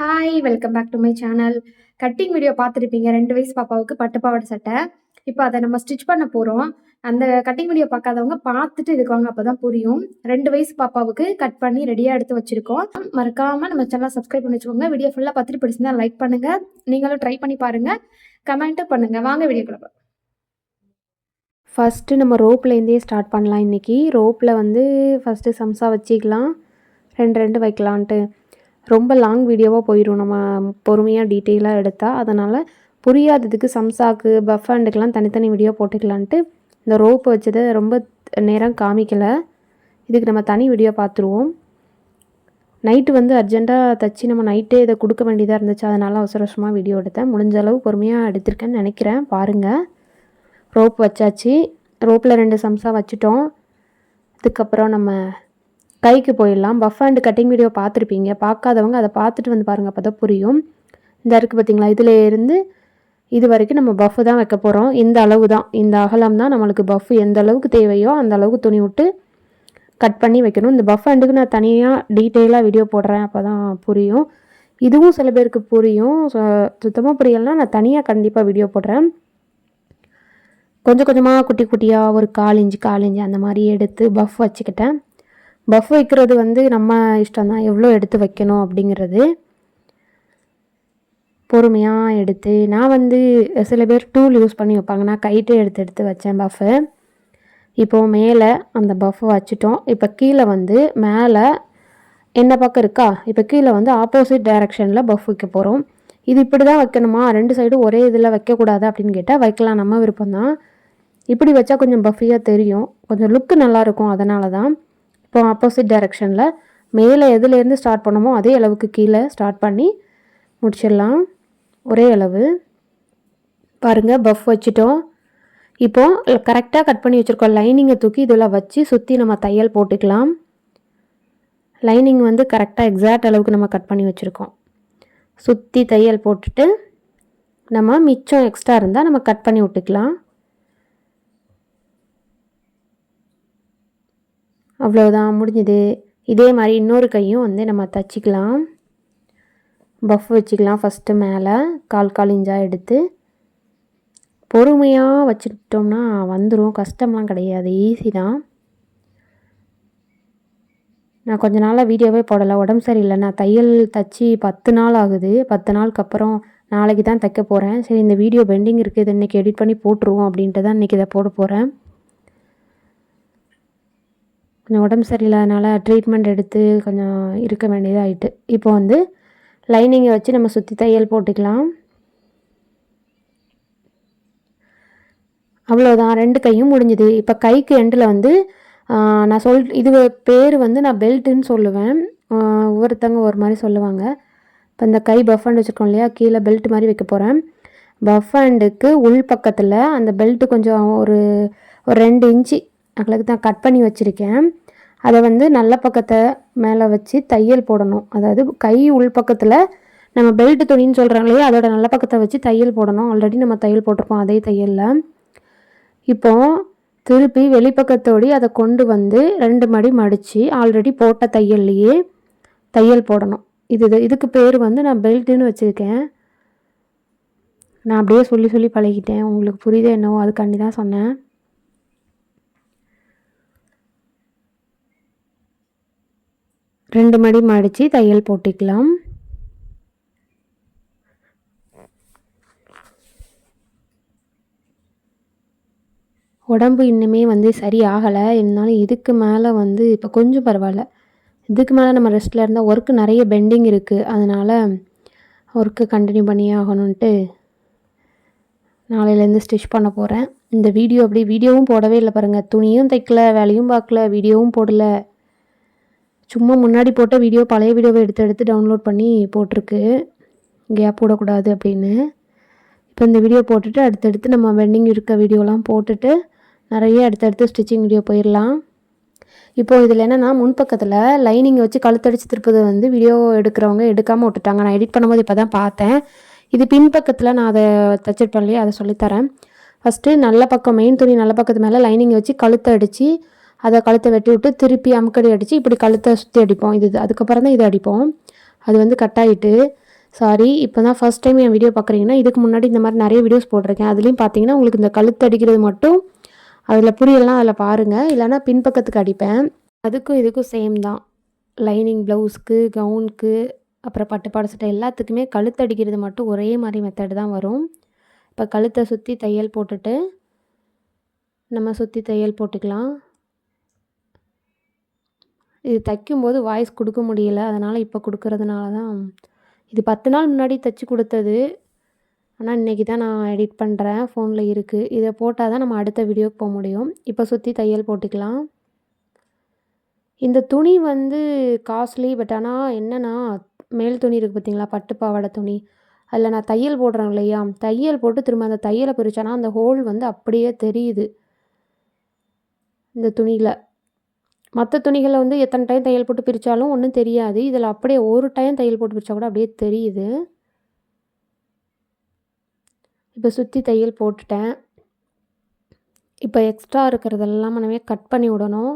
Hi welcome back to my channel cutting video பார்த்துருப்பீங்க. ரெண்டு வயசு பாப்பாவுக்கு பட்டு பாவாடை சட்டை. இப்போ அதை நம்ம ஸ்டிச் பண்ண போகிறோம் அந்த கட்டிங் வீடியோ பார்க்காதவங்க பார்த்துட்டு இதுக்கு வாங்க அப்போ தான் புரியும். ரெண்டு வயசு பாப்பாவுக்கு கட் பண்ணி ரெடியாக எடுத்து வச்சுருக்கோம். மறக்காமல் நம்ம சேனல் சப்ஸ்கிரைப் பண்ணி வச்சுக்கோங்க. வீடியோ ஃபுல்லாக பார்த்துட்டு பிடிச்சிருந்தா லைக் பண்ணுங்கள் நீங்களும் ட்ரை பண்ணி பாருங்கள் கமெண்ட்டும் பண்ணுங்கள் வாங்க வீடியோக்குள்ள ஃபஸ்ட்டு நம்ம ரோப்லேருந்தே ஸ்டார்ட் பண்ணலாம் இன்றைக்கி ரோப்பில் வந்து ஃபஸ்ட்டு சம்சா வச்சிக்கலாம். ரெண்டு ரெண்டு வைக்கலான்ட்டு. ரொம்ப லாங் வீடியோவாக போயிடும் நம்ம பொறுமையாக டீட்டெயிலாக எடுத்தால் அதனால் புரியாததுக்கு சம்சாக்கு பஃப் ஹேண்டுக்கெலாம் தனித்தனி வீடியோ போட்டுக்கலான்ட்டு இந்த ரோப் வச்சதை ரொம்ப நேரம் காமிக்கலை. இதுக்கு நம்ம தனி வீடியோ பார்த்துருவோம் நைட்டு வந்து அர்ஜெண்ட்டாக தைச்சி நம்ம நைட்டே இதை கொடுக்க வேண்டியதாக இருந்துச்சு. அதனால் அவசர அவசரமாக வீடியோ எடுத்தேன். முடிஞ்ச அளவு பொறுமையாக எடுத்திருக்கேன்னு நினைக்கிறேன். பாருங்கள் ரோப் வச்சாச்சு. ரோப்பில் ரெண்டு சம்சா வச்சுட்டோம். அதுக்கப்புறம் நம்ம கைக்கு போயிடலாம். பஃப் அண்ட் கட்டிங் வீடியோ பார்த்துருப்பீங்க. பார்க்காதவங்க அதை பார்த்துட்டு வந்து பாருங்கள் அப்போ தான் புரியும். இந்த இருக்குது பார்த்தீங்களா இதில் இருந்து இது வரைக்கும் நம்ம பஃப் தான் வைக்க போகிறோம் இந்த அளவு தான். இந்த அகலம் தான் நம்மளுக்கு பஃப் எந்த அளவுக்கு தேவையோ அந்த அளவுக்கு துணி விட்டு கட் பண்ணி வைக்கணும். இந்த பஃப் அண்டுக்கு நான் தனியாக டீட்டெயிலாக வீடியோ போடுறேன் அப்போ தான் புரியும். இதுவும் சில பேருக்கு புரியும். சுத்தமாக புரியலைன்னா நான் தனியாக கண்டிப்பாக வீடியோ போடுறேன். கொஞ்சம் கொஞ்சமாக குட்டி குட்டியாக ஒரு கால் இன்ச்சு கால் இன்ச்சு அந்த மாதிரி எடுத்து பஃப் வச்சுக்கிட்டேன். பஃப் வைக்கிறது வந்து நம்ம இஷ்டம் தான் எவ்வளோ எடுத்து வைக்கணும் அப்படிங்கிறது பொறுமையாக எடுத்து நான் வந்து சில பேர் டூல் யூஸ் பண்ணி வைப்பாங்க. நான் கைட்டே எடுத்து எடுத்து வச்சேன் பஃபு இப்போது மேலே அந்த பஃப் வச்சுட்டோம். இப்போ கீழே வந்து மேலே என்ன பக்கம் இருக்கா? இப்போ கீழே வந்து ஆப்போசிட் டைரக்ஷனில் பஃப் வைக்க போகிறோம் இது இப்படி தான் வைக்கணுமா? ரெண்டு சைடும் ஒரே இதில் வைக்கக்கூடாது அப்படின்னு கேட்டால் வைக்கலாம். நம்ம விருப்பம் தான் இப்படி வச்சா கொஞ்சம் பஃபியாக தெரியும். கொஞ்சம் லுக்கு நல்லாயிருக்கும் அதனால தான் இப்போ ஆப்போசிட் டைரெக்ஷனில் மேலே எதுலேருந்து ஸ்டார்ட் பண்ணமோ அதே அளவுக்கு கீழே ஸ்டார்ட் பண்ணி முடிச்சிடலாம். ஒரே அளவு. பாருங்கள் பஃப் வச்சுட்டோம். இப்போது கரெக்டாக கட் பண்ணி வச்சுருக்கோம். லைனிங்கை தூக்கி இதில் வச்சு சுற்றி நம்ம தையல் போட்டுக்கலாம். லைனிங் வந்து கரெக்டாக எக்ஸாக்ட் அளவுக்கு நம்ம கட் பண்ணி வச்சுருக்கோம். சுற்றி தையல் போட்டுட்டு நம்ம மிச்சம் எக்ஸ்ட்ரா இருந்தால் நம்ம கட் பண்ணி விட்டுக்கலாம். அவ்வளோதான் முடிஞ்சது. இதே மாதிரி இன்னொரு கையும் வந்து நம்ம தச்சிக்கலாம். பஃப் வச்சுக்கலாம் ஃபஸ்ட்டு மேலே. கால் கால் இஞ்சாக எடுத்து. பொறுமையாக வச்சுக்கிட்டோம்னா வந்துடும் கஷ்டம்லாம் கிடையாது. ஈஸி தான். நான் கொஞ்ச நாளாக வீடியோவே போடலை. உடம்பு சரியில்லை. நான் தையல் தச்சு பத்து நாள் ஆகுது. பத்து நாளுக்கு அப்புறம் நாளைக்கு தான் தைக்க போகிறேன் சரி இந்த வீடியோ பெண்டிங் இருக்குது. இதை இன்றைக்கி எடிட் பண்ணி போட்டுருவோம் அப்படின்ட்டு தான் இன்றைக்கி இதை போட போகிறேன் கொஞ்சம் உடம்பு சரியில்லாதனால ட்ரீட்மெண்ட் எடுத்து கொஞ்சம் இருக்க வேண்டியதாகிட்டு இப்போ வந்து லைனிங்கை வச்சு நம்ம சுற்றி தையல் போட்டுக்கலாம். அவ்வளோதான் ரெண்டு கையும் முடிஞ்சுது. இப்போ கைக்கு எண்டில் வந்து நான் சொல் இது பேர் வந்து நான் பெல்ட்டுன்னு சொல்லுவேன். ஒவ்வொருத்தவங்க ஒரு மாதிரி சொல்லுவாங்க. இப்போ இந்த கை பஃப் ஹேண்ட் வச்சுருக்கோம் இல்லையா? கீழே பெல்ட் மாதிரி வைக்க போகிறேன் பஃப் ஹேண்டுக்கு உள் பக்கத்தில் அந்த பெல்ட்டு கொஞ்சம் ஒரு ஒரு ரெண்டு இன்ச்சு அங்களுக்கு தான் கட் பண்ணி வச்சுருக்கேன். அதை வந்து நல்ல பக்கத்தை மேலே வச்சு தையல் போடணும். அதாவது கை உள் பக்கத்தில் நம்ம பெல்ட் துணின்னு சொல்கிறாங்களே அதோட நல்ல பக்கத்தை வச்சு தையல் போடணும். ஆல்ரெடி நம்ம தையல் போட்டிருப்போம் அதே தையலில். இப்போது திருப்பி வெளிப்பக்கத்தோடி அதை கொண்டு வந்து ரெண்டு மடி மடித்து ஆல்ரெடி போட்ட தையல்லையே தையல் போடணும். இது இதுக்கு பேர் வந்து நான் பெல்ட்டுன்னு வச்சுருக்கேன். நான் அப்படியே சொல்லி சொல்லி பழகிட்டேன். உங்களுக்கு புரியுதோ என்னவோ அதுக்காண்டி தான் சொன்னேன். ரெண்டு மடி மடித்து தையல் போட்டுக்கலாம். உடம்பு இன்னுமே வந்து சரி ஆகலை இருந்தாலும் இதுக்கு மேலே வந்து இப்போ கொஞ்சம் பரவாயில்ல. இதுக்கு மேலே நம்ம ரெஸ்ட்டில் இருந்தால் ஒர்க்கு நிறைய பெண்டிங் இருக்குது அதனால் ஒர்க்கு கண்டினியூ பண்ணியே ஆகணுன்ட்டு நாளையிலேருந்து ஸ்டிச் பண்ண போகிறேன் இந்த வீடியோ அப்படி வீடியோவும் போடவே இல்லை பாருங்கள் துணியும் தைக்கல வேலையும் பார்க்கல வீடியோவும் போடலை. சும்மா முன்னாடி போட்ட வீடியோ பழைய வீடியோவை எடுத்து எடுத்து டவுன்லோட் பண்ணி போட்டிருக்கு. கேப் போடக்கூடாது அப்படின்னு. இப்போ இந்த வீடியோ போட்டுட்டு அடுத்தடுத்து நம்ம வெண்டிங் இருக்க வீடியோலாம் போட்டுட்டு நிறைய அடுத்தடுத்து ஸ்டிச்சிங் வீடியோ போயிடலாம். இப்போது இதில் என்னென்னா முன்பக்கத்தில் லைனிங்கை வச்சு கழுத்தடிச்சு திருப்பதை வந்து வீடியோ எடுக்கிறவங்க எடுக்காமல் விட்டுட்டாங்க. நான் எடிட் பண்ணும்போது இப்போ தான் பார்த்தேன். இது பின்பக்கத்தில் நான் அதை தைச்சிருப்பேன் இல்லையா? அதை சொல்லித்தரேன். ஃபஸ்ட்டு நல்ல பக்கம் மெயின் துணி நல்ல பக்கத்து மேலே லைனிங்கை வச்சு கழுத்தை அடித்து அதை கழுத்தை வெட்டி விட்டு திருப்பி அமுக்கடி அடித்து இப்படி கழுத்தை சுற்றி அடிப்போம். இது அதுக்கப்புறம் தான் இது அடிப்போம். அது வந்து கட் ஆகிட்டு சாரி இப்போ தான் ஃபஸ்ட் டைம் என் வீடியோ பார்க்குறீங்கன்னா இதுக்கு முன்னாடி இந்த மாதிரி நிறைய வீடியோஸ் போட்டிருக்கேன். அதுலேயும் பார்த்தீங்கன்னா உங்களுக்கு இந்த கழுத்து அடிக்கிறது மட்டும் அதில் புரியலாம் அதில் பாருங்கள் இல்லைன்னா பின்பக்கத்துக்கு அடிப்பேன். அதுக்கும் இதுக்கும் சேம் தான். லைனிங் ப்ளவுஸ்க்கு கவுனுக்கு அப்புறம் பட்டுப்பாடு சட்டை எல்லாத்துக்குமே கழுத்து அடிக்கிறது மட்டும் ஒரே மாதிரி மெத்தடு தான் வரும். இப்போ கழுத்தை சுற்றி தையல் போட்டுட்டு நம்ம சுற்றி தையல் போட்டுக்கலாம். இது தைக்கும்போது வாய்ஸ் கொடுக்க முடியல. அதனால் இப்போ கொடுக்கறதுனால தான் இது பத்து நாள் முன்னாடி தைச்சி கொடுத்தது. ஆனால் இன்றைக்கி தான் நான் எடிட் பண்ணுறேன் ஃபோனில் இருக்குது இதை போட்டால் தான் நம்ம அடுத்த வீடியோக்கு போக முடியும். இப்போ சுற்றி தையல் போட்டுக்கலாம். இந்த துணி வந்து காஸ்ட்லி பட் ஆனால் என்னென்னா மேல் துணி இருக்குது பார்த்தீங்களா பட்டு பாவாடை துணி. அதில் நான் தையல் போடுறேன் இல்லையா? தையல் போட்டு திரும்ப அந்த தையலை பிரித்தேன்னா அந்த ஹோல் வந்து அப்படியே தெரியுது. இந்த துணியில். மற்ற துணிகளை வந்து எத்தனை டைம் தையல் போட்டு பிரித்தாலும் ஒன்றும் தெரியாது. இதில் அப்படியே ஒரு டைம் தையல் போட்டு பிரித்தா கூட அப்படியே தெரியுது. இப்போ சுற்றி தையல் போட்டுட்டேன். இப்போ எக்ஸ்ட்ரா இருக்கிறதெல்லாம் நம்ம கட் பண்ணி விடணும்.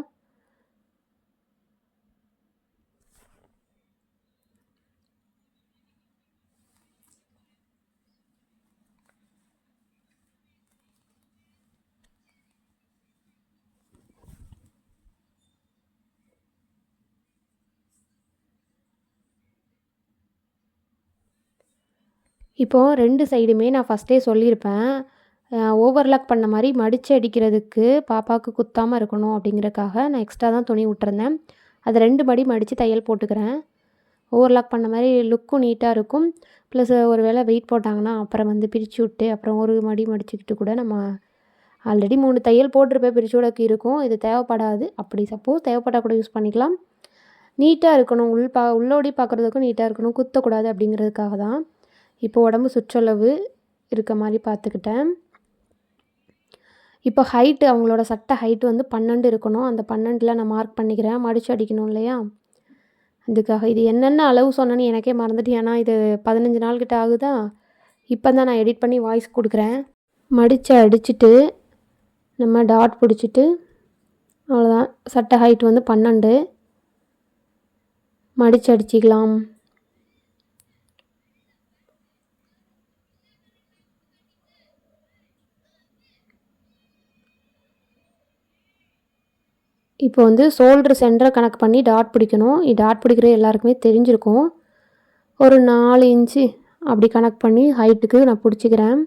இப்போது ரெண்டு சைடுமே நான் ஃபஸ்ட்டே சொல்லியிருப்பேன். ஓவர்லாக் பண்ண மாதிரி மடித்து அடிக்கிறதுக்கு பாப்பாவுக்கு குத்தாமல் இருக்கணும் அப்படிங்கிறதுக்காக நான் எக்ஸ்ட்ரா தான் துணி விட்டுருந்தேன். அது ரெண்டு மடி மடித்து தையல் போட்டுக்கிறேன். ஓவர்லாக் பண்ண மாதிரி லுக்கும் நீட்டாக இருக்கும். ப்ளஸ் ஒரு வேளை வெயிட் போட்டாங்கன்னா அப்புறம் வந்து பிரித்து விட்டு அப்புறம் ஒரு மடி மடிச்சுக்கிட்டு கூட நம்ம ஆல்ரெடி மூணு தையல் போட்டிருப்பேன் பிரித்து விடக்கு இருக்கும். இது தேவைப்படாது. அப்படி சப்போஸ் தேவைப்பட்டால் கூட யூஸ் பண்ணிக்கலாம். நீட்டாக இருக்கணும். உள் பா உள்ளோடி பார்க்குறதுக்கும் நீட்டாக இருக்கணும். குத்தக்கூடாது அப்படிங்கிறதுக்காக தான். இப்போ உடம்பு சுற்றளவு இருக்க மாதிரி பார்த்துக்கிட்டேன். இப்போ ஹைட்டு அவங்களோட சட்டை ஹைட்டு வந்து பன்னெண்டு இருக்கணும். அந்த பன்னெண்டில் நான் மார்க் பண்ணிக்கிறேன். மடித்து அடிக்கணும் இல்லையா? அதுக்காக இது என்னென்ன அளவு சொன்னேன்னு எனக்கே மறந்துட்டு ஏன்னா இது பதினஞ்சு நாள் கிட்ட ஆகுதா? இப்போ தான் நான் எடிட் பண்ணி வாய்ஸ் கொடுக்குறேன். மடித்து அடிச்சுட்டு நம்ம டாட் பிடிச்சிட்டு அவ்வளோதான் சட்டை ஹைட் வந்து பன்னெண்டு. மடித்து அடிச்சிக்கலாம். இப்போ வந்து சோல்டர் சென்டரை கணக்கு பண்ணி டாட் பிடிக்கணும். டாட் பிடிக்கிற எல்லாருக்குமே தெரிஞ்சிருக்கும். ஒரு நாலு இன்ச்சு அப்படி கணக்கு பண்ணி ஹைட்டுக்கு நான் பிடிச்சிக்கிறேன்.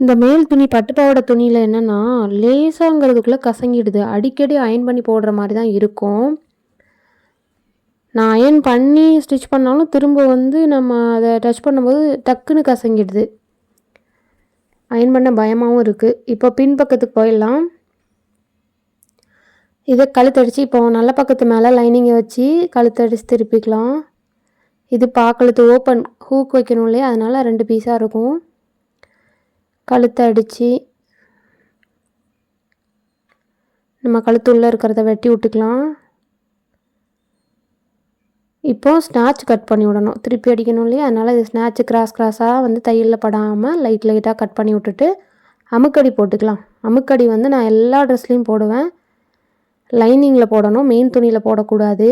இந்த மேல் துணி பட்டுப்பாவோட துணியில் என்னென்னா லேசாங்கிறதுக்குள்ளே கசங்கிடுது. அடிக்கடி அயன் பண்ணி போடுற மாதிரி தான் இருக்கும். நான் அயன் பண்ணி ஸ்டிச் பண்ணாலும் திரும்ப வந்து நம்ம அதை டச் பண்ணும்போது டக்குன்னு கசங்கிடுது. அயன் பண்ண பயமாகவும் இருக்குது இப்போ பின்பக்கத்துக்கு போயிடலாம். இதை கழுத்தடிச்சு இப்போ நல்ல பக்கத்து மேலே லைனிங்கை வச்சு கழுத்தடிச்சு திருப்பிக்கலாம். இது பாக்கழுத்து ஓப்பன் ஹூக் வைக்கணும் இல்லையா? அதனால் ரெண்டு பீஸாக இருக்கும். கழுத்தை அடித்து நம்ம கழுத்து உள்ளே இருக்கிறத வெட்டி விட்டுக்கலாம். இப்போ ஸ்நாட்ச் கட் பண்ணி விடணும். திருப்பி அடிக்கணும் இல்லையா? அதனால் இது ஸ்நாட்ச் கிராஸ் கிராஸாக வந்து தையலில் படாமல் லைட் லைட்டாக கட் பண்ணி விட்டுட்டு அமுக்கடி போட்டுக்கலாம். அமுக்கடி வந்து நான் எல்லா ட்ரெஸ்லேயும் போடுவேன். லைனிங்கில் போடணும். மெயின் துணியில் போடக்கூடாது.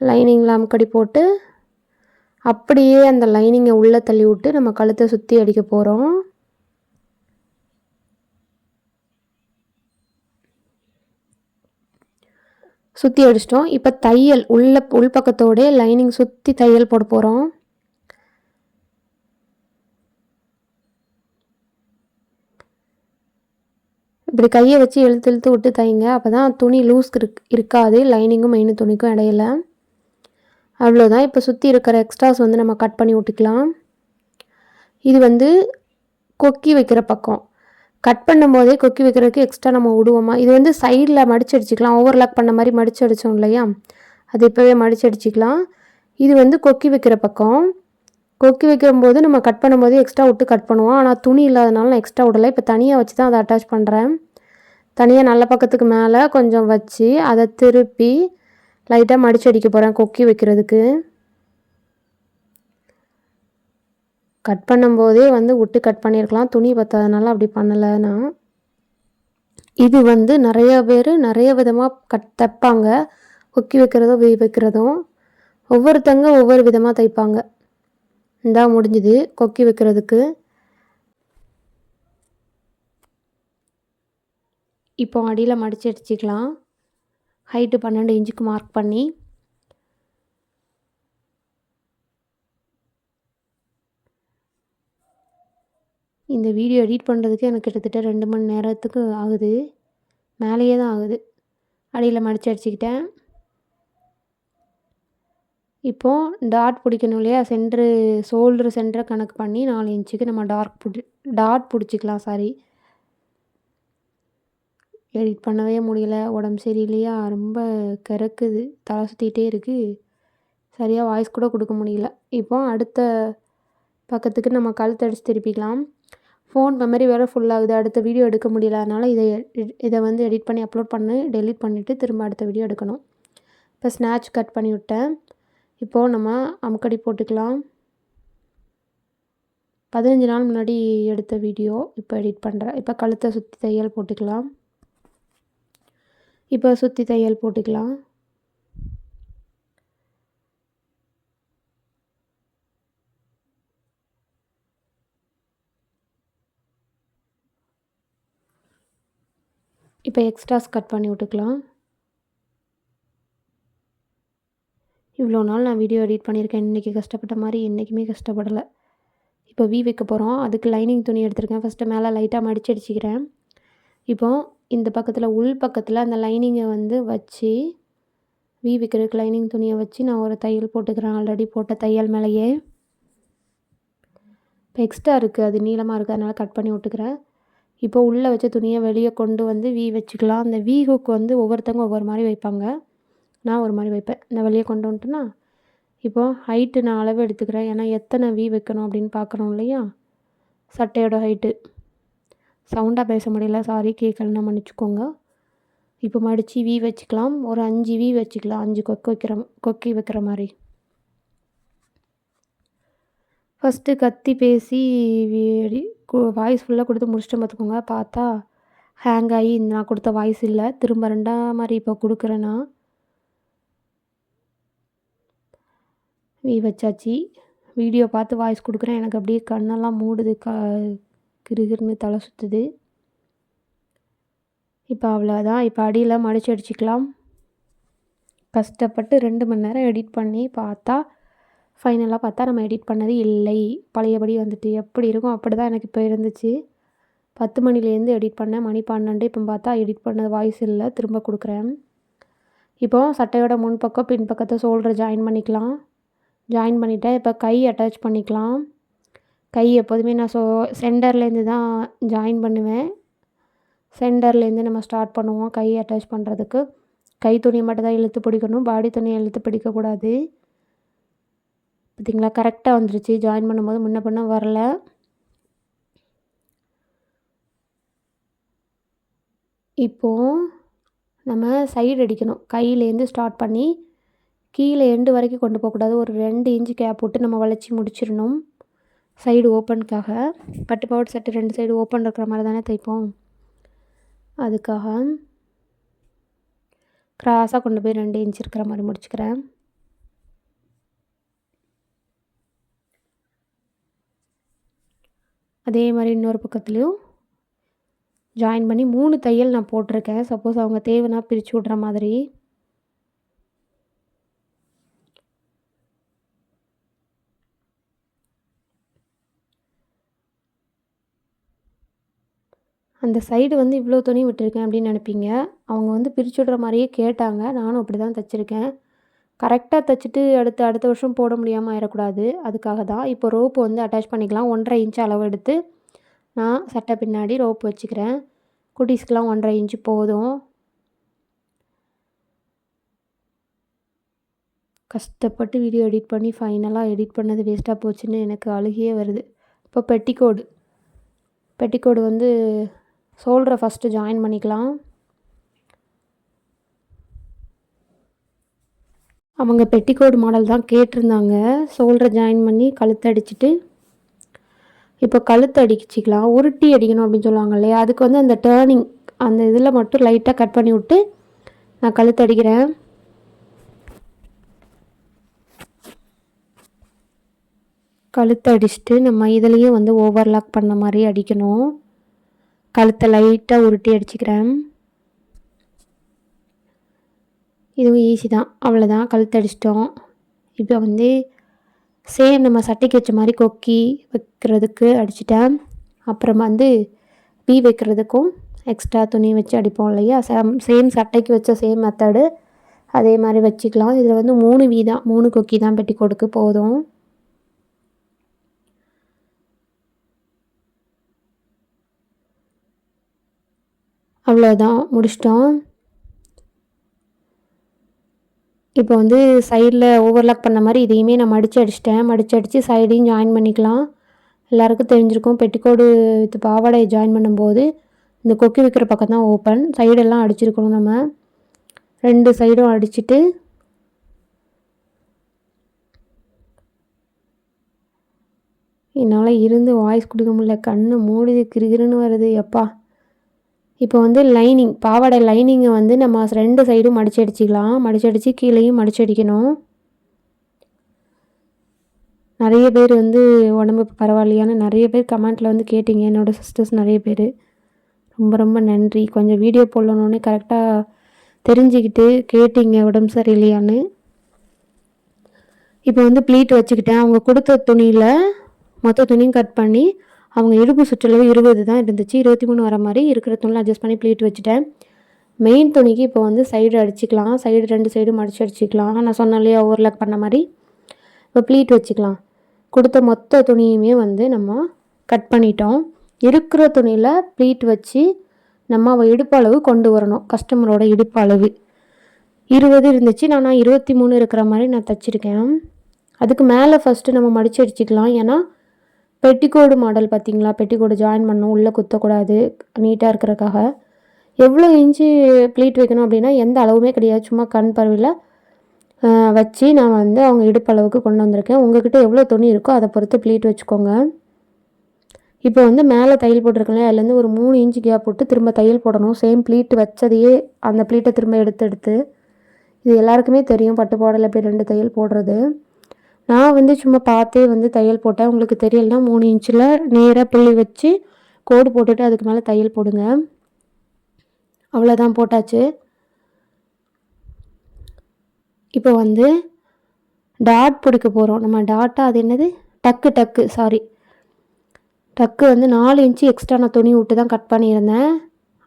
லைனிங்கில் அமுக்கடி போட்டு அப்படியே அந்த லைனிங்கை உள்ளே தள்ளி விட்டு நம்ம கழுத்தை சுற்றி அடிக்க போகிறோம் சுற்றி அடிச்சிட்டோம். இப்போ தையல் உள்ள உள்பக்கத்தோடே லைனிங் சுற்றி தையல் போட போகிறோம் இப்படி கையை வச்சு இழுத்து இழுத்து விட்டு தைங்க. அப்போ தான் துணி லூஸ் இருக் இருக்காது. லைனிங்கும் மெயின் துணிக்கும் இடையில. அவ்வளோதான் இப்போ சுற்றி இருக்கிற எக்ஸ்ட்ராஸ் வந்து நம்ம கட் பண்ணி விட்டுக்கலாம் இது வந்து கொக்கி வைக்கிற பக்கம். கட் பண்ணும்போதே கொக்கி வைக்கிறதுக்கு எக்ஸ்ட்ரா நம்ம விடுவோமா? இது வந்து சைடில் மடிச்சு அடிச்சுக்கலாம். ஓவர்லாக் பண்ண மாதிரி மடிச்சு அடித்தோம் இல்லையா? அது இப்போவே மடிச்சு அடிச்சுக்கலாம். இது வந்து கொக்கி வைக்கிற பக்கம். கொக்கி வைக்கும்போது நம்ம கட் பண்ணும்போது எக்ஸ்ட்ரா விட்டு கட் பண்ணுவோம். ஆனால் துணி இல்லாதனால நான் எக்ஸ்ட்ரா விடலை. இப்போ தனியாக வச்சு தான் அதை அட்டாச் பண்ணுறேன் தனியாக நல்ல பக்கத்துக்கு மேலே கொஞ்சம் வச்சு அதை திருப்பி லைட்டாக மடிச்சு அடிக்க போகிறேன் கொக்கி வைக்கிறதுக்கு. கட் பண்ணும்போதே வந்து விட்டு கட் பண்ணியிருக்கலாம் துணி பத்தாதனால அப்படி பண்ணலைன்னா. இது வந்து நிறையா பேர் நிறைய விதமாக கட் தைப்பாங்க. கொக்கி வைக்கிறதும் வி வைக்கிறதும் ஒவ்வொருத்தங்க ஒவ்வொரு விதமாக தைப்பாங்க. இந்தா முடிஞ்சுது கொக்கி வைக்கிறதுக்கு. இப்போ அடியில் மடித்து அடிச்சிக்கலாம். ஹைட்டு பன்னெண்டு இன்ச்சுக்கு மார்க் பண்ணி. இந்த வீடியோ எடிட் பண்ணுறதுக்கு எனக்கு கிட்டத்தட்ட ரெண்டு மணி நேரத்துக்கு ஆகுது. மேலேயே தான் ஆகுது. அடியில் மடித்து அடிச்சுக்கிட்டேன். இப்போது டாட் பிடிக்கணும் இல்லையா? சென்ட்ரு ஷோல்ட்ரு சென்டரை கணக்கு பண்ணி நாலு இன்ச்சுக்கு நம்ம டார்க் பிடி டாட் பிடிச்சிக்கலாம் சாரி எடிட் பண்ணவே முடியல. உடம்பு சரியில்லையா? ரொம்ப கிறக்குது. தலை சுற்றிக்கிட்டே இருக்குது சரியாக வாய்ஸ் கூட கொடுக்க முடியல. இப்போ அடுத்த பக்கத்துக்கு நம்ம கழுத்தடிச்சு திருப்பிக்கலாம். ஃபோன் மெமரி வேறு ஃபுல்லாகுது அடுத்த வீடியோ எடுக்க முடியல. அதனால் இதை இதை வந்து எடிட் பண்ணி அப்லோட் பண்ணி. டெலிட் பண்ணிவிட்டு திரும்ப அடுத்த வீடியோ எடுக்கணும். இப்போ ஸ்நாட்ச் கட் பண்ணி விட்டேன். இப்போது நம்ம அமுக்கடி போட்டுக்கலாம். பதினஞ்சு நாள் முன்னாடி எடுத்த வீடியோ இப்போ எடிட் பண்ணுறேன் இப்போ கழுத்தை சுற்றி தையல் போட்டுக்கலாம். இப்போ சுற்றி தையல் போட்டுக்கலாம். இப்போ எக்ஸ்ட்ராஸ் கட் பண்ணி விட்டுக்கலாம். இவ்வளோ நாள் நான் வீடியோ எடிட் பண்ணியிருக்கேன். இன்றைக்கி கஷ்டப்பட்ட மாதிரி என்றைக்குமே கஷ்டப்படலை. இப்போ வீ வைக்க போகிறோம் அதுக்கு லைனிங் துணி எடுத்திருக்கேன். ஃபஸ்ட்டு மேலே லைட்டாக மடிச்சு அடிச்சுக்கிறேன். இப்போ இந்த பக்கத்தில் உள் பக்கத்தில் அந்த லைனிங்கை வந்து வச்சு வீ வைக்கிறதுக்கு லைனிங் துணியை வச்சு நான் ஒரு தையல் போட்டுக்கிறேன். ஆல்ரெடி போட்ட தையல் மேலேயே. இப்போ எக்ஸ்ட்ரா இருக்குது அது நீளமாக இருக்குது அதனால் கட் பண்ணி விட்டுக்கிறேன். இப்போ உள்ளே வச்ச துணியை வெளியே கொண்டு வந்து வீ வச்சுக்கலாம். அந்த வீ ஹுக் வந்து ஒவ்வொருத்தவங்க ஒவ்வொரு மாதிரி வைப்பாங்க. நான் ஒரு மாதிரி வைப்பேன். இந்த வெளியே கொண்டு வந்துட்டேன்னா இப்போ ஹைட்டு நான் அளவு எடுத்துக்கிறேன். ஏன்னா எத்தனை வீ வைக்கணும் அப்படின்னு பார்க்கணும் இல்லையா? சட்டையோட ஹைட்டு சவுண்டாக பேச முடியல. சாரி கேட்கலன்னா மன்னிச்சுக்கோங்க இப்போ மடித்து வீ வச்சுக்கலாம். ஒரு அஞ்சு வீ வச்சுக்கலாம். அஞ்சு கொக்கு வைக்கிற கொக்கி வைக்கிற மாதிரி. ஃபஸ்ட்டு கத்தி பேசி வாய்ஸ் ஃபுல்லாக கொடுத்து முடிச்சுட்டு பார்த்துக்கோங்க. பார்த்தா ஹேங் ஆகி நான் கொடுத்த வாய்ஸ் இல்லை. திரும்ப ரெண்டா மாதிரி இப்போ கொடுக்குறேன்? நான் வீ வச்சாச்சு. வீடியோ பார்த்து வாய்ஸ் கொடுக்குறேன். எனக்கு அப்படியே கண்ணெல்லாம் மூடுது. க கிருகிருன்னு தலை சுற்றுது இப்போ அவ்வளோதான் இப்போ அடியில் மடிச்சு அடிச்சுக்கலாம். கஷ்டப்பட்டு ரெண்டு மணி நேரம் எடிட் பண்ணி பார்த்தா ஃபைனலாக பார்த்தா நம்ம எடிட் பண்ணது இல்லை. பழையபடி வந்துட்டு எப்படி இருக்கும்? அப்படி தான் எனக்கு இப்போ இருந்துச்சு. பத்து மணிலேருந்து எடிட் பண்ணேன். மணி பன்னெண்டு. இப்போ பார்த்தா எடிட் பண்ணது வாய்ஸ் இல்லை. திரும்ப கொடுக்குறேன். இப்போ சட்டையோட முன் பக்கம் பின் பக்கத்தை ஜாயின் பண்ணிக்கலாம். ஜாயின் பண்ணிவிட்டேன் இப்போ கை அட்டாச் பண்ணிக்கலாம். கை எப்போதுமே நான் ஸோ சென்டர்லேருந்து தான் ஜாயின் பண்ணுவேன். சென்டர்லேருந்து நம்ம ஸ்டார்ட் பண்ணுவோம். கை அட்டாச் பண்ணுறதுக்கு கை துணியை மட்டும் தான் இழுத்து பிடிக்கணும். பாடி துணியை இழுத்து பிடிக்கக்கூடாது. பார்த்தீங்களா? கரெக்டாக வந்துருச்சு. ஜாயின் பண்ணும்போது முன்ன பண்ண வரல. இப்போது நம்ம சைடு அடிக்கணும். கையிலேருந்து ஸ்டார்ட் பண்ணி கீழே எண்டு வரைக்கும் கொண்டு போகக்கூடாது. ஒரு ரெண்டு இன்ச்சு கேப் விட்டு நம்ம வளைச்சி முடிச்சிடணும். சைடு ஓப்பனுக்காக பட்டு பவுட் செட்டு ரெண்டு சைடு ஓப்பன் இருக்கிற மாதிரி தானே தைப்போம். அதுக்காக க்ராஸாக கொண்டு போய் ரெண்டு இன்ச் இருக்கிற மாதிரி முடிச்சுக்கிறேன். அதே மாதிரி இன்னொரு பக்கத்துலேயும் ஜாயின் பண்ணி மூணு தையல் நான் போட்டிருக்கேன். சப்போஸ் அவங்க தேவைன்னா பிரித்து விட்ற மாதிரி. அந்த சைடு வந்து இவ்வளோ துணி விட்டுருக்கேன் அப்படின்னு நினைப்பீங்க. அவங்க வந்து பிரித்து விட்ற மாதிரியே கேட்டாங்க. நானும் அப்படி தான் தைச்சிருக்கேன். கரெக்டாக தைச்சிட்டு அடுத்து அடுத்த வருஷம் போட முடியாமல் ஆயிடக்கூடாது அதுக்காக தான் இப்போ ரோப்பு வந்து அட்டாச் பண்ணிக்கலாம். ஒன்றரை இன்ச் அளவு எடுத்து நான் சட்டை பின்னாடி ரோப் வச்சுக்கிறேன். குட்டீஸ்க்கெலாம் ஒன்றரை இன்ச்சு போதும். கஷ்டப்பட்டு வீடியோ எடிட் பண்ணி ஃபைனலாக எடிட் பண்ணது வேஸ்ட்டாக போச்சுன்னு எனக்கு அழுகியே வருது. இப்போ பெட்டிக்கோடு. பெட்டிக்கோடு வந்து ஷோல்டரை ஃபஸ்ட்டு ஜாயின் பண்ணிக்கலாம். அவங்க பெட்டிகோடு மாடல் தான் கேட்டிருந்தாங்க. ஷோல்டரை ஜாயின் பண்ணி கழுத்து அடிச்சுட்டு இப்போ கழுத்து அடிச்சிக்கலாம் உருட்டி அடிக்கணும் அப்படின்னு சொல்லுவாங்க இல்லையா அதுக்கு வந்து அந்த டேர்னிங் அந்த இதில் மட்டும் லைட்டாக கட் பண்ணி விட்டு நான் கழுத்து அடிக்கிறேன். கழுத்து அடிச்சுட்டு நம்ம இதுலேயும் வந்து ஓவர்லாக் பண்ண மாதிரி அடிக்கணும். கழுத்தை லைட்டாக உருட்டி அடிச்சுக்கிறேன். இதுவும் ஈஸி தான். அவ்வளோதான் கழுத்து அடிச்சிட்டோம் இப்போ வந்து சேம் நம்ம சட்டைக்கு வச்ச மாதிரி கொக்கி வைக்கிறதுக்கு அடிச்சிட்டேன். அப்புறம் வந்து பீ வைக்கிறதுக்கும் எக்ஸ்ட்ரா துணி வச்சு அடிப்போம் இல்லையா? சேம் சேம் சட்டைக்கு வச்ச சேம் மெத்தடு அதே மாதிரி வச்சுக்கலாம். இதில் வந்து மூணு வீ தான். மூணு கொக்கி தான் பெட்டி கொடுக்கு போதும். அவ்வளோதான் முடிச்சிட்டோம். இப்போ வந்து சைடில் ஓவர்லாக் பண்ண மாதிரி இதையுமே நான் மடித்து அடிச்சிட்டேன். மடித்து அடித்து சைடையும் ஜாயின் பண்ணிக்கலாம். எல்லாருக்கும் தெரிஞ்சிருக்கும். பெட்டிக்கோடு வித் பாவாடை ஜாயின் பண்ணும்போது இந்த கொக்கி வைக்கிற பக்கம் தான் ஓப்பன் சைடெல்லாம் அடிச்சிருக்கணும் நம்ம. ரெண்டு சைடும் அடிச்சுட்டு என்னால் இருந்து வாய்ஸ் கொடுக்க முடியல. கண்ணு மூடி கிறுகிறுன்னு வருது. எப்பா? இப்போ வந்து லைனிங் பாவாடை லைனிங்கை வந்து நம்ம ரெண்டு சைடும் மடிச்சு அடிச்சுக்கலாம் மடிச்சு அடித்து கீழேயும் மடிச்சு அடிக்கணும் நிறைய பேர் வந்து உடம்பு பரவாயில்லையான்னு நிறைய பேர் கமெண்ட்டில் வந்து கேட்டிங்க. என்னோடய சிஸ்டர்ஸ் நிறைய பேர். ரொம்ப ரொம்ப நன்றி. கொஞ்சம் வீடியோ போடணுன்னே கரெக்டாக தெரிஞ்சுக்கிட்டு கேட்டிங்க உடம்பு சரியில்லையான்னு. இப்போ வந்து ப்ளீட் வச்சுக்கிட்டேன். அவங்க கொடுத்த துணியில் மொத்த துணியும் கட் பண்ணி அவங்க இடுப்பு சுற்றளவு இருபது தான் இருந்துச்சு. இருபத்தி மூணு வர மாதிரி இருக்கிற துணியில் அட்ஜஸ்ட் பண்ணி ப்ளீட் வச்சுட்டேன். மெயின் துணிக்கு இப்போ வந்து சைடு அடிச்சிக்கலாம். சைடு ரெண்டு சைடும் மடித்து அடிச்சிக்கலாம். நான் சொன்ன இல்லையா ஓவர்லாக் பண்ண மாதிரி. இப்போ ப்ளீட் வச்சுக்கலாம். கொடுத்த மொத்த துணியுமே வந்து நம்ம கட் பண்ணிட்டோம். இருக்கிற துணியில் ப்ளீட் வச்சு நம்ம அவள் இடுப்பு அளவு கொண்டு வரணும். கஸ்டமரோட இடுப்பு அளவு. இருபது இருந்துச்சு. நான் இருபத்தி மூணு இருக்கிற மாதிரி நான் தைச்சிருக்கேன். அதுக்கு மேலே ஃபஸ்ட்டு நம்ம மடிச்சு அடிச்சுக்கலாம். ஏன்னா பெட்டிக்கோடு மாடல் பார்த்தீங்களா? பெட்டிக்கோடு ஜாயின் பண்ணணும். உள்ளே குத்தக்கூடாது. நீட்டாக இருக்கிறதுக்காக. எவ்வளோ இன்ச்சு ப்ளீட் வைக்கணும் அப்படின்னா எந்த அளவுமே கிடையாது. சும்மா கண் பறவையில் வச்சு நான் வந்து அவங்க இடுப்பளவுக்கு கொண்டு வந்திருக்கேன். உங்ககிட்ட எவ்வளோ துணி இருக்கோ அதை பொறுத்து ப்ளீட் வச்சுக்கோங்க. இப்போ வந்து மேலே தையல் போட்டிருக்கேன் அதுலேருந்து ஒரு மூணு இன்ச்சு கேப் போட்டு திரும்ப தையல் போடணும். சேம் ப்ளீட் வச்சதையே அந்த ப்ளீட்டை திரும்ப எடுத்து எடுத்து. இது எல்லாருக்குமே தெரியும் பட்டு போடலை இப்படி ரெண்டு தையல் போடுறது. நான் வந்து சும்மா பார்த்தே வந்து தையல் போட்டேன். உங்களுக்கு தெரியலனா மூணு இன்ச்சில் நேராக புள்ளி வச்சு கோடு போட்டுட்டு அதுக்கு மேலே தையல் போடுங்க. அவ்வளோதான் போட்டாச்சு. இப்போ வந்து டாட் பிடிக்க போகிறோம் நம்ம டாட்டாக அது என்னது? டக்கு டக்கு சாரி டக்கு வந்து நாலு இன்ச்சு எக்ஸ்ட்ரா நான் துணி விட்டு தான் கட் பண்ணியிருந்தேன்.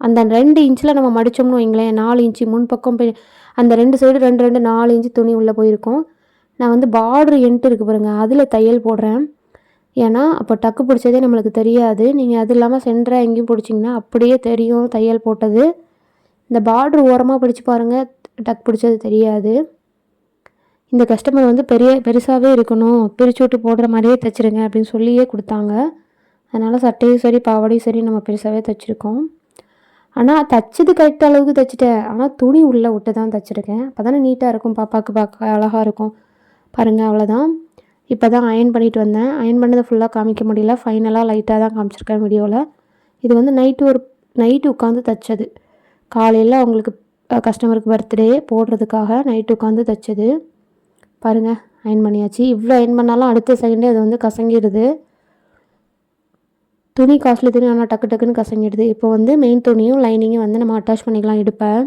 அந்த ரெண்டு இன்ச்சில் நம்ம மடித்தோம்னு வைங்களேன் நாலு இன்ச்சு முன் பக்கம் போய் அந்த ரெண்டு சைடு ரெண்டு ரெண்டு நாலு இன்ச்சு துணி உள்ளே போயிருக்கோம். நான் வந்து பார்ட்ரு என்ட்டு இருக்குது பாருங்கள் அதில் தையல் போடுறேன். ஏன்னா அப்போ டக்கு பிடிச்சதே நம்மளுக்கு தெரியாது. நீங்கள் அது இல்லாமல் சென்ட்ராக எங்கேயும் பிடிச்சிங்கன்னா அப்படியே தெரியும் தையல் போட்டது. இந்த பார்டர் ஓரமாக பிடிச்சி பாருங்கள் டக் பிடிச்சது தெரியாது. இந்த கஸ்டமர் வந்து பெரிய பெருசாகவே இருக்கணும். பிரித்து விட்டு போடுற மாதிரியே தைச்சிருங்க அப்படின்னு சொல்லியே கொடுத்தாங்க. அதனால் சட்டையும் சரி பாவாடையும் சரி நம்ம பெருசாகவே தைச்சிருக்கோம். ஆனால் தைச்சது கரெக்ட் அளவுக்கு தைச்சிட்டேன். ஆனால் துணி உள்ளே விட்டு தான் தைச்சிருக்கேன். அப்போ தானே நீட்டாக இருக்கும் பாப்பாவுக்கு பார்க்க அழகாக இருக்கும். பாருங்கள் அவ்வளோதான் இப்போ தான் அயன் பண்ணிட்டு வந்தேன். அயன் பண்ணதை ஃபுல்லாக காமிக்க முடியல. ஃபைனலாக லைட்டாக தான் காமிச்சிருக்கேன் வீடியோவில் இது வந்து நைட்டு ஒரு நைட்டு உட்காந்து தைச்சது. காலையில் அவங்களுக்கு கஸ்டமருக்கு பர்த்டே போடுறதுக்காக நைட்டு உட்காந்து தைச்சது. பாருங்கள் அயன் பண்ணியாச்சு. இவ்வளோ அயன் பண்ணாலும் அடுத்த செகண்டே அது வந்து கசங்கிடுது. துணி காஸ்ட்லி துணி ஆனால் டக்கு டக்குன்னு கசங்கிடுது. இப்போ வந்து மெயின் துணியும் லைனிங்கும் வந்து நம்ம அட்டாச் பண்ணிக்கலாம் எடுப்பேன்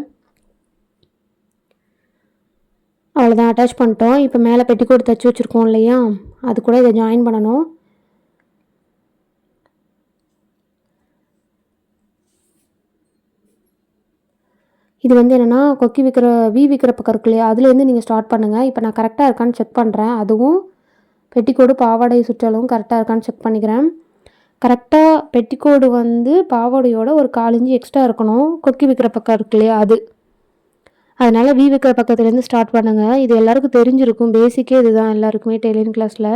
அவ்வளோதான் அட்டாச் பண்ணிட்டோம். இப்போ மேலே பெட்டிக்கோட் தைச்சி வச்சுருக்கோம் இல்லையா? அது கூட இதை ஜாயின் பண்ணணும். இது வந்து என்னென்னா கொக்கி விற்கிற வி விற்கிற பக்கம் இருக்கு இல்லையா? அதுலேருந்து நீங்கள் ஸ்டார்ட் பண்ணுங்கள் இப்போ நான் கரெக்டாக இருக்கான்னு செக் பண்ணுறேன் அதுவும் பெட்டிக்கோடு பாவாடை சுற்றளவும் கரெக்டாக இருக்கான்னு செக் பண்ணிக்கிறேன். கரெக்டாக பெட்டிக்கோடு வந்து பாவாடையோட ஒரு காலஞ்சி எக்ஸ்ட்ரா இருக்கணும். கொக்கி விற்கிற பக்கம் இருக்கு இல்லையா? அது. அதனால் வி விற்கிற பக்கத்துலேருந்து ஸ்டார்ட் பண்ணுங்கள் இது எல்லாருக்கும் தெரிஞ்சிருக்கும். பேசிக்கே இதுதான் எல்லாருக்குமே டெய்லரிங் கிளாஸில்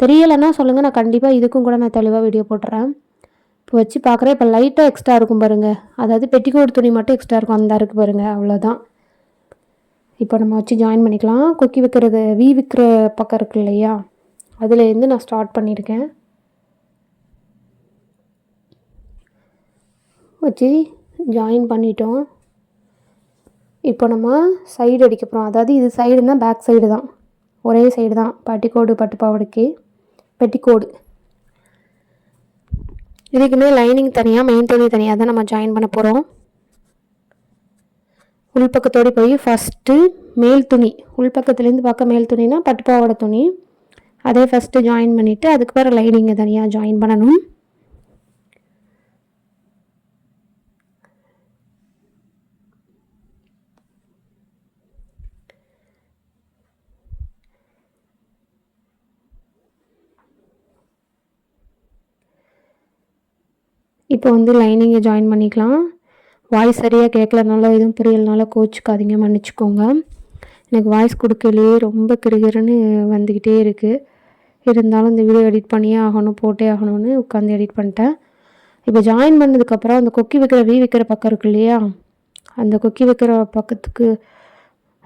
தெரியலைன்னா சொல்லுங்கள் நான் கண்டிப்பாக இதுக்கும் கூட நான் தெளிவாக வீடியோ போட்டுறேன். இப்போ வச்சு பார்க்குறேன். இப்போ லைட்டாக எக்ஸ்ட்ரா இருக்கும் பாருங்கள் அதாவது பெட்டிக்கோட் துணி மட்டும் எக்ஸ்ட்ரா இருக்கும். அந்த இருக்குது பாருங்கள் அவ்வளோதான் இப்போ நம்ம வச்சு ஜாயின் பண்ணிக்கலாம். கொக்கி வைக்கிறது வி விற்கிற பக்கம் இருக்கு இல்லையா? அதுலேருந்து நான் ஸ்டார்ட் பண்ணியிருக்கேன். வச்சு ஜாயின் பண்ணிட்டோம். இப்போ நம்ம சைடு அடிக்க போகிறோம் அதாவது இது சைடுனா பேக் சைடு தான். ஒரே சைடு தான். பட்டிக்கோடு பட்டுப்பாவாடைக்கு பெட்டிக்கோடு. இதுக்குமே லைனிங் தனியாக மெயின் துணி தனியாக தான் நம்ம ஜாயின் பண்ண போகிறோம் உள்பக்கத்தோடு போய் ஃபஸ்ட்டு மேல் துணி. உள்பக்கத்துலேருந்து பார்க்க மேல் துணினா பட்டுப்பாவோட துணி. அதே ஃபஸ்ட்டு ஜாயின் பண்ணிவிட்டு அதுக்கப்புறம் லைனிங்கை தனியாக ஜாயின் பண்ணணும். இப்போ வந்து லைனிங்கை ஜாயின் பண்ணிக்கலாம். வாய்ஸ் சரியாக கேட்கலனால எதுவும் புரியலனால கோச்சுக்காதீங்க மன்னிச்சுக்கோங்க. எனக்கு வாய்ஸ் கொடுக்கலையே ரொம்ப கிருகிருன்னு வந்துக்கிட்டே இருக்குது இருந்தாலும் இந்த வீடியோ எடிட் பண்ணியே ஆகணும் போட்டே ஆகணும்னு உட்காந்து எடிட் பண்ணிட்டேன். இப்போ ஜாயின் பண்ணதுக்கப்புறம் அந்த கொக்கி வைக்கிற வீ வைக்கிற பக்கம் இருக்கு இல்லையா? அந்த கொக்கி வைக்கிற பக்கத்துக்கு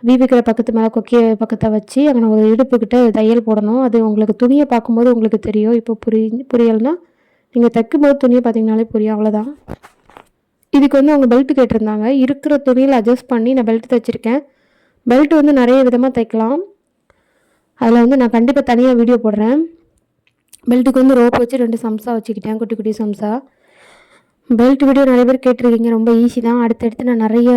வீ வைக்கிற பக்கத்து மேலே கொக்கி பக்கத்தை வச்சு அங்கே ஒரு இடுப்புக்கிட்ட தையல் போடணும். அது உங்களுக்கு துணியை பார்க்கும்போது உங்களுக்கு தெரியும். இப்போ புரிய புரியலைன்னா நீங்கள் தைக்கும் போது துணியை பார்த்தீங்கனாலே புரியும். அவ்வளோதான் இதுக்கு வந்து அவங்க பெல்ட் கேட்டிருந்தாங்க. இருக்கிற துணியில் அட்ஜஸ்ட் பண்ணி நான் பெல்ட் தைச்சிருக்கேன். பெல்ட் வந்து நிறைய விதமாக தைக்கலாம். அதில் வந்து நான் கண்டிப்பாக தனியாக வீடியோ போடுறேன். பெல்ட்டுக்கு வந்து ரோப் வச்சு ரெண்டு சம்சா வச்சுக்கிட்டேன். குட்டி குட்டி சம்சா பெல்ட் வீடியோ நிறைய பேர் கேட்டிருக்கீங்க. ரொம்ப ஈஸி தான். அடுத்தடுத்து நான் நிறைய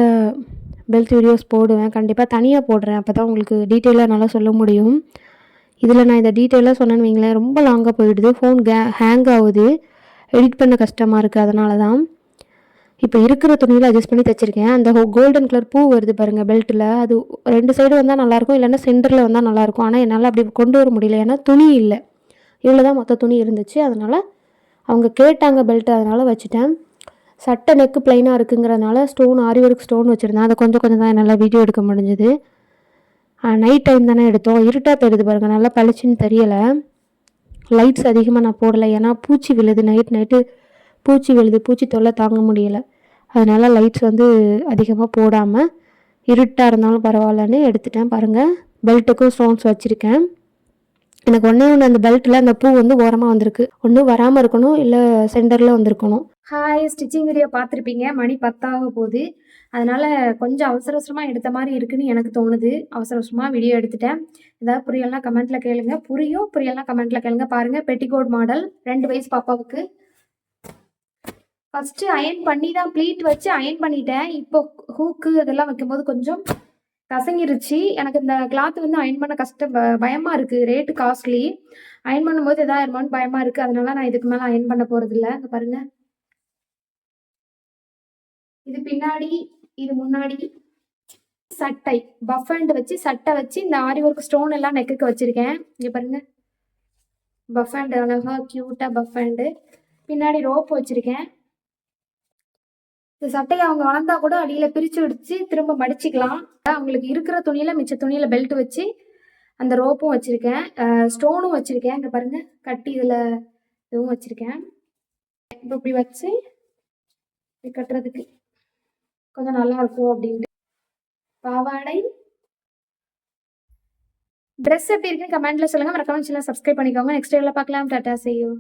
பெல்ட் வீடியோஸ் போடுவேன். கண்டிப்பாக தனியாக போடுறேன். அப்போ தான் உங்களுக்கு டீட்டெயிலாக நல்லா சொல்ல முடியும். இதில் நான் இதை டீட்டெயிலாக சொன்னேன்னு வைங்களேன் ரொம்ப லாங்காக போயிடுது. ஃபோன் கே ஹேங் ஆகுது. எடிட் பண்ண கஷ்டமாக இருக்குது அதனால தான். இப்போ இருக்கிற துணியில் அட்ஜஸ்ட் பண்ணி தைச்சிருக்கேன். அந்த கோல்டன் கலர் பூ வருது பாருங்கள் பெல்ட்டில் அது ரெண்டு சைடு வந்தால் நல்லாயிருக்கும் இல்லைன்னா சென்டரில் வந்தால் நல்லாயிருக்கும் ஆனால் என்னால் அப்படி கொண்டு வர முடியல. ஏன்னா துணி இல்லை. இவ்வளோ தான் மொத்த துணி இருந்துச்சு. அதனால் அவங்க கேட்டாங்க பெல்ட் அதனால் வச்சுட்டேன். சட்டை நெக்கு ப்ளைனாக இருக்குங்கிறதுனால ஸ்டோன் ஆரி ஒர்க் ஸ்டோன் வச்சுருந்தேன். அதை கொஞ்சம் கொஞ்சம் தான் என்னால் வீடியோ எடுக்க முடிஞ்சுது. நைட் டைம் தானே எடுத்தோம். இருட்டாக தெரியுது பாருங்கள் நல்லா பளிச்சுன்னு தெரியலை. லைட்ஸ் அதிகமாக நான் போடலை. ஏன்னா பூச்சி விழுது. நைட் நைட்டு பூச்சி விழுது. பூச்சி தொல்லை தாங்க முடியலை. அதனால் லைட்ஸ் வந்து அதிகமாக போடாமல் இருட்டாக இருந்தாலும் பரவாயில்லன்னு எடுத்துட்டேன் பாருங்கள் பெல்ட்டுக்கும் ஸ்டோன்ஸ் வச்சுருக்கேன். எனக்கு ஒன்றே ஒன்று அந்த பெல்ட்டில் அந்த பூ வந்து ஓரமாக வந்திருக்கு. ஒன்று வராமல் இருக்கணும் இல்லை சென்டரில் வந்திருக்கணும். ஹாய் ஸ்டிச்சிங் வீடியோ பார்த்துருப்பீங்க. மணி பத்தாக போகுது. அதனால் கொஞ்சம் அவசர அவசரமாக எடுத்த மாதிரி இருக்குன்னு எனக்கு தோணுது. அவசர அவசரமாக வீடியோ எடுத்துட்டேன். ஏதாவது புரியலாம் கமெண்ட்டில் கேளுங்க. புரியும் புரியலாம் கமெண்ட்டில் கேளுங்க. பாருங்கள் பெட்டிகோட் மாடல் ரெண்டு வயசு பாப்பாவுக்கு. ஃபஸ்ட்டு அயன் பண்ணி தான் ப்ளீட் வச்சு அயன் பண்ணிட்டேன். இப்போ ஹூக்கு இதெல்லாம் வைக்கும்போது கொஞ்சம் கசங்கிருச்சு. எனக்கு இந்த கிளாத் வந்து அயன் பண்ண கஷ்டம் பயமாக பயமா இருக்கு. ரேட்டு காஸ்ட்லி அயன் பண்ணும்போது எதாயிருமான்னு பயமா இருக்கு. அதனால நான் இதுக்கு மேலே அயன் பண்ண போறது இல்லை பாருங்கள் பாருங்க. இது பின்னாடி இது முன்னாடி சட்டை பஃபண்ட் வச்சு சட்டை வச்சு இந்த ஆரி ஒர்க் ஸ்டோன் எல்லாம் நெக்குக்கு வச்சிருக்கேன். இங்க பாருங்க. பஃபண்ட் அழகா கியூட்டா பஃபண்டு பின்னாடி ரோப் வச்சிருக்கேன். இந்த சட்டையை அவங்க வளர்ந்தா கூட அடியில பிரிச்சு விடுச்சு திரும்ப மடிச்சுக்கலாம். அவங்களுக்கு இருக்கிற துணியில மிச்ச துணியில பெல்ட் வச்சு அந்த ரோப்பும் வச்சிருக்கேன். ஸ்டோனும் வச்சிருக்கேன். இங்க பாருங்க. கட்டி இதுல இதுவும் வச்சிருக்கேன். இப்போ இப்படி வச்சு கட்டுறதுக்கு. கொஞ்சம் நல்லா இருக்கும் அப்படின்ட்டு. பாவாடை. ட்ரெஸ் எப்படி இருக்குன்னு கமெண்ட்ல சொல்லுங்க. மறக்காம சப்ஸ்கிரைப் பண்ணிக்கோங்க. நெக்ஸ்ட் வீடியோல பார்க்கலாம். டாட்டா செய்யும்